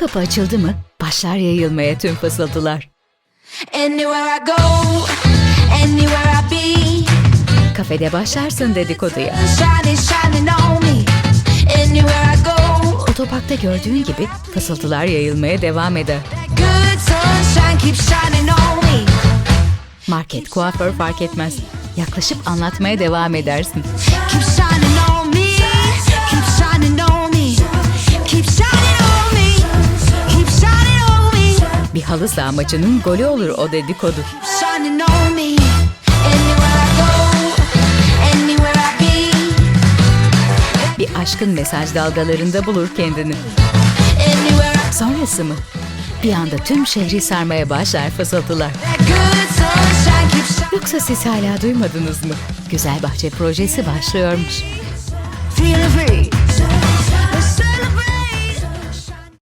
kapı açıldı mı başlar yayılmaya tüm fısıltılar. Anywhere I go, anywhere I be, Kafede başlarsın dedikoduya. shining, shining on me. Anywhere I go, Otoparkta gördüğün gibi fısıltılar yayılmaya devam eder. good sunshine keeps shining on me. Market, kuaför fark etmez. Yaklaşıp anlatmaya devam edersin. Bir halı saha maçının golü olur o dedikodu. Bir aşkın mesaj dalgalarında bulur kendini. Sonrası mı? Bir anda tüm şehri sarmaya başlar fısıltılar. Yoksa siz hala duymadınız mı? Güzel Bahçe projesi başlıyormuş. Feeling